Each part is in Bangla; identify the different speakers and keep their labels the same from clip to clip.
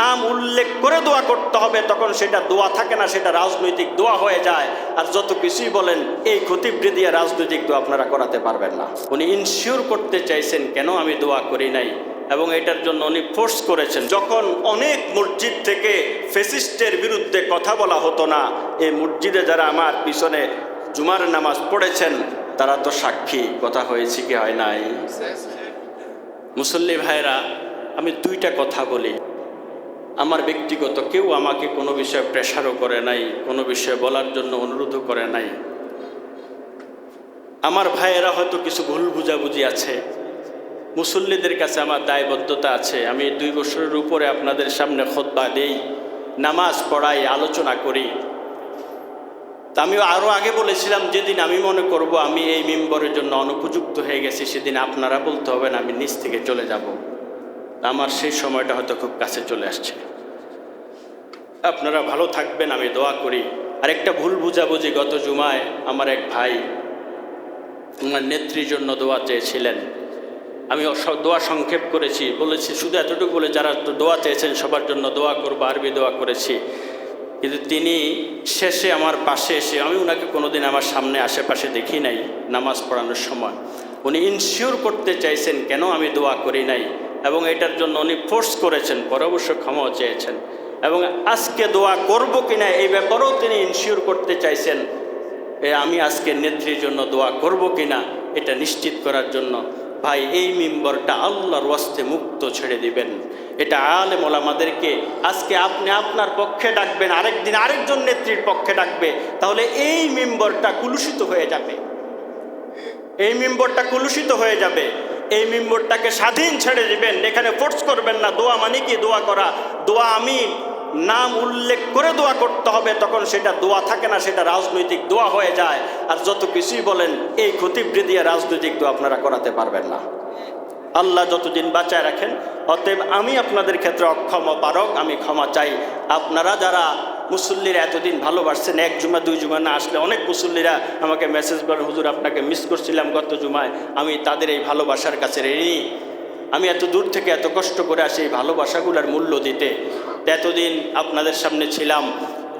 Speaker 1: নাম উল্লেখ করে দোয়া করতে হবে, তখন সেটা দোয়া থাকে না, সেটা রাজনৈতিক দোয়া হয়ে যায়। আর যত কিছুই বলেন, এই ক্ষতিবৃদ্ধি দিয়ে রাজনৈতিক দোয়া আপনারা করাতে পারবেন না। উনি ইনশিওর করতে চাইছেন, কেন আমি দোয়া করি নাই? এবং এটার জন্য উনি ফোর্স করেছেন। যখন অনেক মসজিদ থেকে ফেসিস্টের বিরুদ্ধে কথা বলা হতো না, এই মসজিদে যারা আমার পিছনে জুমার নামাজ পড়েছেন, তারা তো সাক্ষী, কথা হয়েছে কি হয় নাই? মুসল্লি ভাইরা আমি দুইটা কথা বলি। আমার ব্যক্তিগত কেউ আমাকে কোনো বিষয়ে প্রেশারও করে নাই, কোনো বিষয়ে বলার জন্য অনুরোধও করে নাই। আমার ভাইয়েরা হয়তো কিছু ভুল বুঝাবুঝি আছে। মুসল্লিদের কাছে আমার দায়বদ্ধতা আছে। আমি দুই বছরের উপরে আপনাদের সামনে খোদ্া দেই, নামাজ পড়াই, আলোচনা করি। তা আমি আরও আগে বলেছিলাম, যেদিন আমি মনে করব আমি এই মেম্বরের জন্য অনুপযুক্ত হয়ে গেছি, সেদিন আপনারা বলতে হবে না, আমি নিচ থেকে চলে যাব। আমার সেই সময়টা হয়তো খুব কাছে চলে আসছে। আপনারা ভালো থাকবেন, আমি দোয়া করি। আর একটা ভুল বুঝাবুঝি গত জুমায় আমার এক ভাই ওনার নেত্রীর জন্য দোয়া চেয়েছিলেন। আমি দোয়া সংক্ষেপ করেছি, বলেছি, শুধু এতটুকু বলে যারা দোয়া চেয়েছেন, সবার জন্য দোয়া করব, আরবি দোয়া করেছি। কিন্তু তিনি শেষে আমার পাশে এসে, আমি ওনাকে কোনোদিন আমার সামনে আশেপাশে দেখি নাই নামাজ পড়ানোর সময়। উনি ইনশিওর করতে চাইছেন, কেন আমি দোয়া করি নাই? এবং এটার জন্য উনি ফোর্স করেছেন পরে অবশ্য ক্ষমাও চেয়েছেন। এবং আজকে দোয়া করব কিনা এই ব্যাপারেও তিনি ইনশিওর করতে চাইছেন আমি আজকে নেত্রীর জন্য দোয়া করব কিনা এটা নিশ্চিত করার জন্য। ভাই, এই মেম্বরটা আল্লাহর ওয়াস্তে মুক্ত ছেড়ে দিবেন। এটা আলেম ওলামাদেরকে আজকে আপনি আপনার পক্ষে ডাকবেন, আরেকদিন আরেকজন নেত্রীর পক্ষে ডাকবে, তাহলে এই মেম্বরটা কুলুষিত হয়ে যাবে। এই মেম্বরটা কুলুষিত হয়ে যাবে। এই মেম্বরটাকে স্বাধীন ছেড়ে দিবেন, এখানে ফোর্স করবেন না, দোয়া মানে কি? দোয়া করা। দোয়া আমি নাম উল্লেখ করে দোয়া করতে হবে, তখন সেটা দোয়া থাকে না, সেটা রাজনৈতিক দোয়া হয়ে যায়। আর যত কিছুই বলেন, এই ক্ষতিবৃদ্ধি দিয়ে রাজনৈতিক দোয়া আপনারা করাতে পারবেন না। আল্লাহ যতদিন বাঁচায় রাখেন, অতএব আমি আপনাদের ক্ষেত্রে অক্ষম পারক, আমি ক্ষমা চাই। আপনারা যারা মুসল্লিরা এতদিন ভালোবাসছেন, এক জুমা, দুই জুমা না আসলে অনেক মুসল্লিরা আমাকে মেসেজ করেন হুজুর, আপনাকে মিস করছিলাম গত জুমায়, আমি তাদের এই ভালোবাসার কাছে ঋণী। আমি এত দূর থেকে এত কষ্ট করে আসি এই ভালোবাসাগুলোর মূল্য দিতে। এতদিন আপনাদের সামনে ছিলাম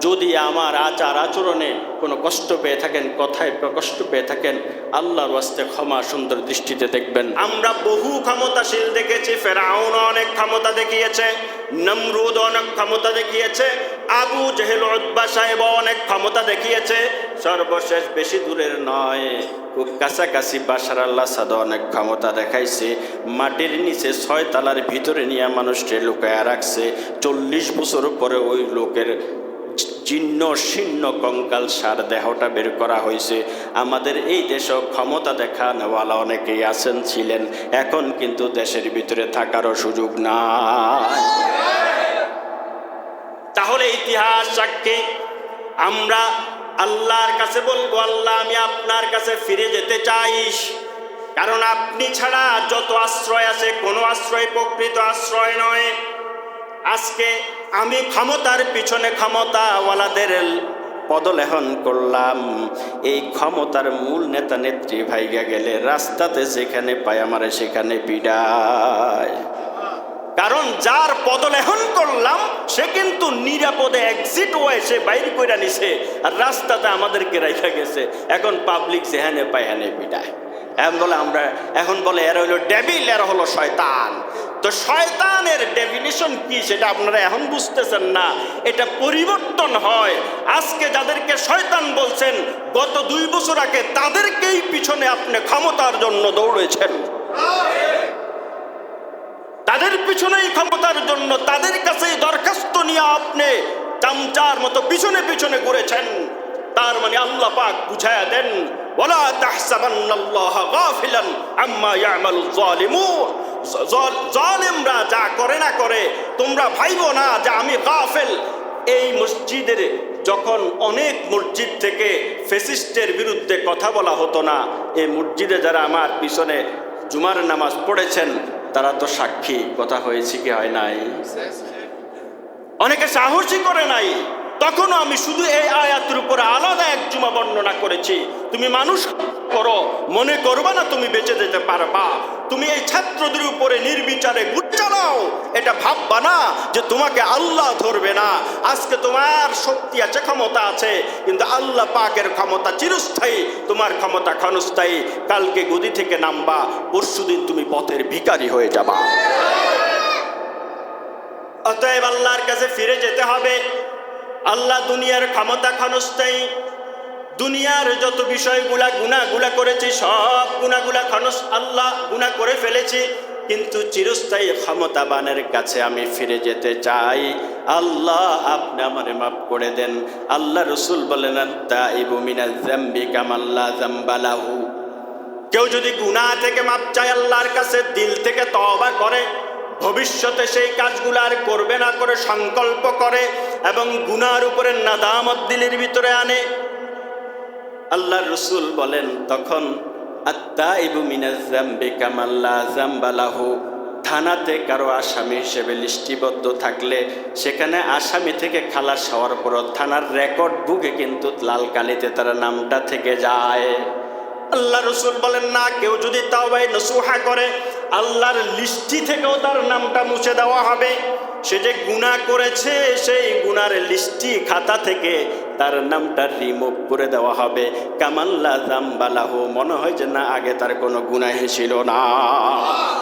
Speaker 1: যদি আমার আচার আচরণে কোনো কষ্ট পেয়ে থাকেন, কথায় কষ্ট পেয়ে থাকেন, আল্লাহর ওয়াস্তে ক্ষমা সুন্দর দৃষ্টিতে দেখবেন। আমরা বহু ক্ষমতাশীল দেখেছি, ফেরাউন অনেক ক্ষমতা দেখিয়েছে, নমরুদ অনেক ক্ষমতা দেখিয়েছে, আবু জেহেল উদ্বা সাহেব অনেক ক্ষমতা দেখিয়েছে। সর্বশেষ বেশি দূরের নয়। খুব কাছাকাছি বাসার আল্লাহ সাদ অনেক ক্ষমতা দেখাইছে। মাটির নিচে ছয় তালার ভিতরে নিয়ে মানুষকে লুকায়া রাখছে। চল্লিশ বছর পরে ওই লোকের জীর্ণ শীর্ণ কঙ্কাল সার দেহটা বের করা হয়েছে। আমাদের এই দেশে ক্ষমতা দেখা নেওয়ালা অনেকেই আছেন, ছিলেন। এখন কিন্তু দেশের ভিতরে থাকারও সুযোগ নাই। তাহলে ইতিহাস সাক্ষী, আমরা আল্লাহর কাছে বলব, আল্লাহ, আমি আপনার কাছে ফিরে যেতে চাইস কারণ আপনি ছাড়া যত আশ্রয় আছে, কোনো আশ্রয় প্রকৃত আশ্রয় নয়। আজকে আমি ক্ষমতার পিছনে ক্ষমতাওয়ালাদের পদলেহন করলাম। এই ক্ষমতার মূল নেতা নেত্রী ভাইগা গেলে রাস্তাতে যেখানে পায়, আমারে সেখানে পিডায় কারণ যার পদলেহন করলাম, সে কিন্তু নিরাপদে এক্সিট হয়ে সে বাইরে কইরা নিছে, আর রাস্তাতে আমাদেরকে রেখা গেছে। এখন পাবলিক যেখানে পায় হ্যানে পিটায়। এখন বলে আমরা, এখন বলে এরা হইল ডেভিল এরা হলো শয়তান। তো শয়তানের ডেফিনিশন কি সেটা আপনারা এখন বুঝতেছেন না। এটা পরিবর্তন হয়। আজকে যাদেরকে শয়তান বলছেন, গত দুই বছর আগে তাদেরকেই পিছনে আপনি ক্ষমতার জন্য দৌড়েছেন। তাদের পিছনেই ক্ষমতার জন্য, তাদের কাছেই দরখাস্ত নিয়ে আপনি চামচার মতো পিছনে পিছনে ঘুরেছেন। তার মানে আল্লাহ পাক বুঝায়া দেন, ওয়ালা তাহসাবান্নাল্লাহ গাফিলান আম্মা ইয়ামালু যালিমুন জ- জালেমরা যা করে না করে, তোমরা ভাইবো না যে আমি গাফেল। এই মসজিদের যখন অনেক মসজিদ থেকে ফেসিস্টের বিরুদ্ধে কথা বলা হতো না, এই মসজিদে যারা আমার পিছনে জুমার নামাজ পড়েছেন, তারা তো সাক্ষী, কথা হয়েছে কি হয় নাই? অনেকে সাহসী করে নাই। তখনও আমি শুধু এই আয়াতের উপরে আলাদা জুমা বর্ণনা করেছি। তুমি মানুষ করো, মনে করবা না তুমি বেঁচে যেতে পারবা। তুমি এই ছাত্রদের উপরে নির্বিচারে চালাও এটা ভাববা না যে তোমাকে আল্লাহ ধরবে না। আজকে তোমার শক্তি আছে, ক্ষমতা আছে, কিন্তু আল্লাহ পাকের ক্ষমতা চিরস্থায়ী, তোমার ক্ষমতা ক্ষণস্থায়ী। কালকে গদি থেকে নামবা, পরশুদিন তুমি পথের ভিখারি হয়ে যাবা। অতএব আল্লাহর কাছে ফিরে যেতে হবে। আল্লাহ দুনিয়ার ক্ষমতা ক্ষণস্থায়ী দুনিয়ার যত বিষয়গুলা গুণাগুলা করেছি, সব গুণাগুলা খনস আল্লাহ গুণা করে ফেলেছি। কিন্তু চিরস্থায়ী ক্ষমতাবানের কাছে আমি ফিরে যেতে চাই। আল্লাহ, আপনি আমারে মাফ করে দেন। আল্লাহ রসুল বলেন জাম্বালাহু কেউ যদি গুনাহ থেকে মাপ চায়, আল্লাহর কাছে দিল থেকে তওবা করে, ভবিষ্যতে সেই কাজগুলো আর করবে না করে, সংকল্প করে এবং গুনার উপরে নাদামত দিলের ভিতরে আনে আল্লাহ রসুল বলেন, তখন আত্মা ইবু মিনাজাম্বে কামাল্লা জাম্বালাহু থানাতে কারও আসামি হিসেবে লিষ্টিবদ্ধ থাকলে সেখানে আসামি থেকে খালাস হওয়ার পর থানার রেকর্ড বুকে কিন্তু লাল কালিতে তারা নামটা থেকে যায়। আল্লাহ রসুল বলেন, না, কেউ যদি তাও ভাই নসুহা করে আল্লাহর লিস্টি থেকেও তার নামটা মুছে দেওয়া হবে। সে যে গুণা করেছে, সেই গুনার লিস্টি খাতা থেকে তার নামটা রিমুভ করে দেওয়া হবে। কামাল্লা জাম্বালাহু, মনে হয় যে না, আগে তার কোনো গুণাহী ছিল না।